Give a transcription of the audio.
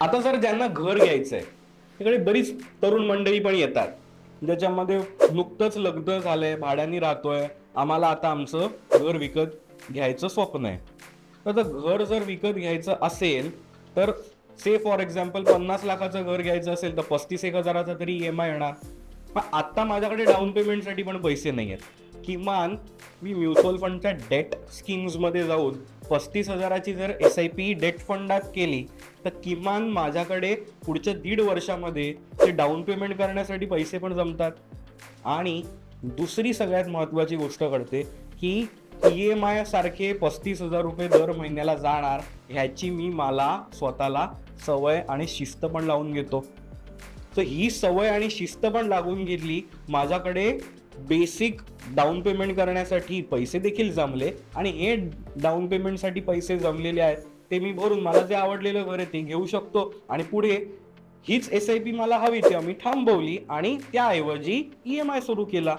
आता सर ज्यांना घर घ्यायचंय तिकडे बरीच तरुण मंडळी पण येतात. ज्याच्यामध्ये नुकतंच लग्न झालंय भाड्याने राहतोय. आम्हाला आता आमचं घर विकत घ्यायचं स्वप्न आहे. तर घर जर विकत घ्यायचं असेल तर से फॉर एक्झाम्पल पन्नास लाखाचं घर घ्यायचं असेल तर पस्तीस एक हजाराचा तरी ई एम आय येणार. पण आत्ता माझ्याकडे डाऊन पेमेंटसाठी पण पैसे नाही आहेत किमान मी म्युच्युअल फंडच्या डेट स्कीम्समध्ये जाऊन पस्तीस हजाराची जर एस आय पी डेट फंडात केली तर किमान माझ्याकडे पुढच्या दीड वर्षामध्ये ते डाऊन पेमेंट करण्यासाठी पैसे पण जमतात. आणि दुसरी सगळ्यात महत्त्वाची गोष्ट कळते की ई एम आय सारखे पस्तीस हजार रुपये दर महिन्याला जाणार ह्याची मी मला स्वतःला सवय आणि शिस्त पण लावून घेतो. तर ही सवय आणि शिस्त पण लागून गेली माझ्याकडे बेसिक डाऊन पेमेंट करण्यासाठी पैसे देखील जमले आणि हे डाऊन पेमेंटसाठी पैसे जमलेले आहेत ते मी भरून मला जे आवडलेलं घर आहे ते घेऊ शकतो. आणि पुढे हीच एस आय पी मला हवी तेव्हा मी थांबवली आणि त्याऐवजी ई एम आय सुरू केला.